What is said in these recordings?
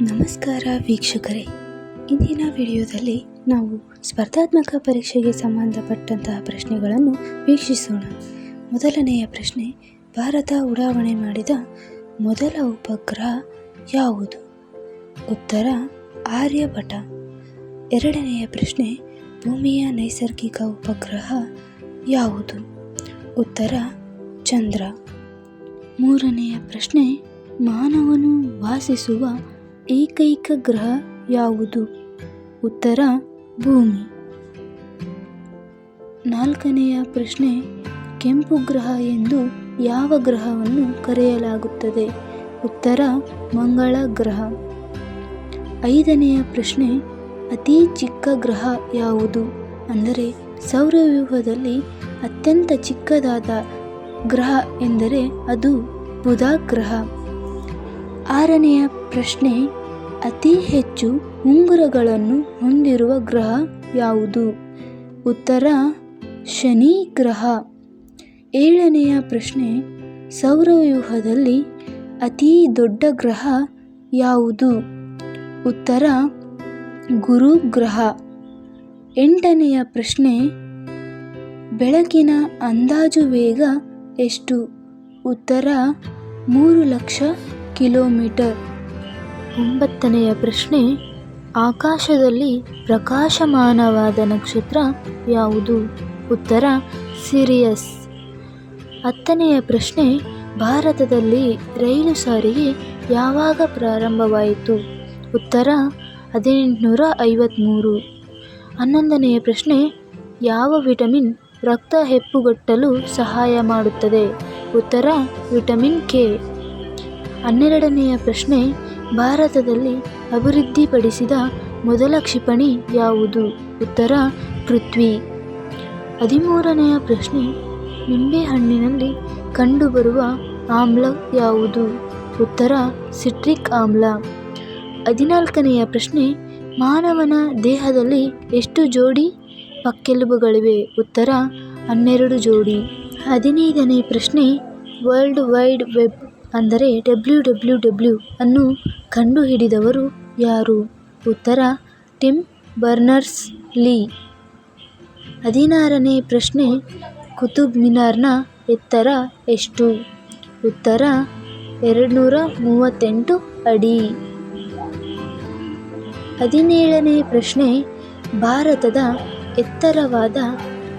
ನಮಸ್ಕಾರ ವೀಕ್ಷಕರೇ. ಇಂದಿನ ವಿಡಿಯೋದಲ್ಲಿ ನಾವು ಸ್ಪರ್ಧಾತ್ಮಕ ಪರೀಕ್ಷೆಗೆ ಸಂಬಂಧಪಟ್ಟಂತಹ ಪ್ರಶ್ನೆಗಳನ್ನು ವೀಕ್ಷಿಸೋಣ. ಮೊದಲನೆಯ ಪ್ರಶ್ನೆ, ಭಾರತ ಉಡಾವಣೆ ಮಾಡಿದ ಮೊದಲ ಉಪಗ್ರಹ ಯಾವುದು? ಉತ್ತರ, ಆರ್ಯಭಟ. ಎರಡನೆಯ ಪ್ರಶ್ನೆ, ಭೂಮಿಯ ನೈಸರ್ಗಿಕ ಉಪಗ್ರಹ ಯಾವುದು? ಉತ್ತರ, ಚಂದ್ರ. ಮೂರನೆಯ ಪ್ರಶ್ನೆ, ಮಾನವನು ವಾಸಿಸುವ ಏಕೈಕ ಗ್ರಹ ಯಾವುದು? ಉತ್ತರ, ಭೂಮಿ. ನಾಲ್ಕನೆಯ ಪ್ರಶ್ನೆ, ಕೆಂಪು ಗ್ರಹ ಎಂದು ಯಾವ ಗ್ರಹವನ್ನು ಕರೆಯಲಾಗುತ್ತದೆ? ಉತ್ತರ, ಮಂಗಳ ಗ್ರಹ. ಐದನೆಯ ಪ್ರಶ್ನೆ, ಅತಿ ಚಿಕ್ಕ ಗ್ರಹ ಯಾವುದು? ಅಂದರೆ ಸೌರವ್ಯೂಹದಲ್ಲಿ ಅತ್ಯಂತ ಚಿಕ್ಕದಾದ ಗ್ರಹ ಎಂದರೆ ಅದು ಬುಧ ಗ್ರಹ. ಆರನೆಯ ಪ್ರಶ್ನೆ ಅತಿ ಹೆಚ್ಚು ಉಂಗುರಗಳನ್ನು ಹೊಂದಿರುವ ಗ್ರಹ ಯಾವುದು? ಉತ್ತರ, ಶನಿ ಗ್ರಹ. ಏಳನೆಯ ಪ್ರಶ್ನೆ, ಸೌರವ್ಯೂಹದಲ್ಲಿ ಅತಿ ದೊಡ್ಡ ಗ್ರಹ ಯಾವುದು? ಉತ್ತರ, ಗುರು ಗ್ರಹ. ಎಂಟನೆಯ ಪ್ರಶ್ನೆ, ಬೆಳಕಿನ ಅಂದಾಜು ವೇಗ ಎಷ್ಟು? ಉತ್ತರ, ಮೂರು ಲಕ್ಷ ಕಿಲೋಮೀಟರ್. ಒಂಬತ್ತನೆಯ ಪ್ರಶ್ನೆ, ಆಕಾಶದಲ್ಲಿ ಪ್ರಕಾಶಮಾನವಾದ ನಕ್ಷತ್ರ ಯಾವುದು? ಉತ್ತರ, ಸಿರಿಯಸ್. ಹತ್ತನೆಯ ಪ್ರಶ್ನೆ, ಭಾರತದಲ್ಲಿ ರೈಲು ಸಾರಿಗೆ ಯಾವಾಗ ಪ್ರಾರಂಭವಾಯಿತು? ಉತ್ತರ ಹದಿನೆಂಟುನೂರ ಐವತ್ತ್ಮೂರು ಹನ್ನೊಂದನೆಯ ಪ್ರಶ್ನೆ, ಯಾವ ವಿಟಮಿನ್ ರಕ್ತ ಹೆಪ್ಪುಗಟ್ಟಲು ಸಹಾಯ ಮಾಡುತ್ತದೆ? ಉತ್ತರ, ವಿಟಮಿನ್ ಕೆ. ಹನ್ನೆರಡನೆಯ ಪ್ರಶ್ನೆ ಭಾರತದಲ್ಲಿ ಅಭಿವೃದ್ಧಿಪಡಿಸಿದ ಮೊದಲ ಕ್ಷಿಪಣಿ ಯಾವುದು? ಉತ್ತರ, ಪೃಥ್ವಿ. ಹದಿಮೂರನೆಯ ಪ್ರಶ್ನೆ, ನಿಂಬೆಹಣ್ಣಿನಲ್ಲಿ ಕಂಡುಬರುವ ಆಮ್ಲ ಯಾವುದು? ಉತ್ತರ, ಸಿಟ್ರಿಕ್ ಆಮ್ಲ. ಹದಿನಾಲ್ಕನೆಯ ಪ್ರಶ್ನೆ, ಮಾನವನ ದೇಹದಲ್ಲಿ ಎಷ್ಟು ಜೋಡಿ ಪಕ್ಕೆಲುಬುಗಳಿವೆ ಉತ್ತರ, ಹನ್ನೆರಡು ಜೋಡಿ. ಹದಿನೈದನೇ ಪ್ರಶ್ನೆ, ವರ್ಲ್ಡ್ ವೈಡ್ ವೆಬ್ ಅಂದರೆ ಡಬ್ಲ್ಯೂ ಡಬ್ಲ್ಯೂ ಡಬ್ಲ್ಯೂ ಅನ್ನು ಕಂಡುಹಿಡಿದವರು ಯಾರು? ಉತ್ತರ, ಟಿಮ್ ಬರ್ನರ್ಸ್ ಲೀ. ಹದಿನಾರನೇ ಪ್ರಶ್ನೆ, ಕುತುಬ್ ಮಿನಾರ್ನ ಎತ್ತರ ಎಷ್ಟು? ಉತ್ತರ ಎರಡುನೂರ ಮೂವತ್ತೆಂಟು ಅಡಿ. ಹದಿನೇಳನೇ ಪ್ರಶ್ನೆ, ಭಾರತದ ಎತ್ತರವಾದ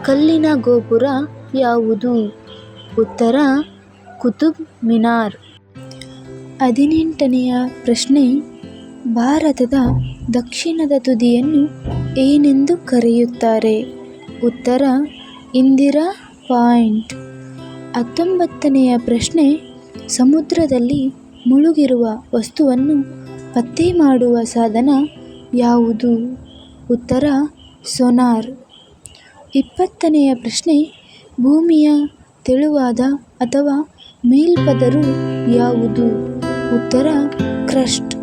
ಕಲ್ಲಿನ ಗೋಪುರ ಯಾವುದು? ಉತ್ತರ ಕುತುಬ್ ಮಿನಾರ್. ಹದಿನೆಂಟನೆಯ ಪ್ರಶ್ನೆ, ಭಾರತದ ದಕ್ಷಿಣದ ತುದಿಯನ್ನು ಏನೆಂದು ಕರೆಯುತ್ತಾರೆ? ಉತ್ತರ, ಇಂದಿರಾ ಪಾಯಿಂಟ್. ಹತ್ತೊಂಬತ್ತನೆಯ ಪ್ರಶ್ನೆ, ಸಮುದ್ರದಲ್ಲಿ ಮುಳುಗಿರುವ ವಸ್ತುವನ್ನು ಪತ್ತೆ ಮಾಡುವ ಸಾಧನ ಯಾವುದು? ಉತ್ತರ, ಸೊನಾರ್. ಇಪ್ಪತ್ತನೆಯ ಪ್ರಶ್ನೆ, ಭೂಮಿಯ ತೆಳುವಾದ ಅಥವಾ ಮೇಲ್ಪದರು ಯಾವುದು? ಉತ್ತರ, ಕ್ರಸ್ಟ್.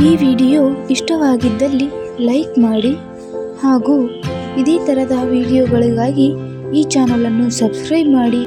ಈ ವಿಡಿಯೋ ಇಷ್ಟವಾಗಿದ್ದಲ್ಲಿ ಲೈಕ್ ಮಾಡಿ ಹಾಗೂ ಇದೇ ಥರದ ವಿಡಿಯೋಗಳಿಗಾಗಿ ಈ ಚಾನಲನ್ನು ಸಬ್ಸ್ಕ್ರೈಬ್ ಮಾಡಿ.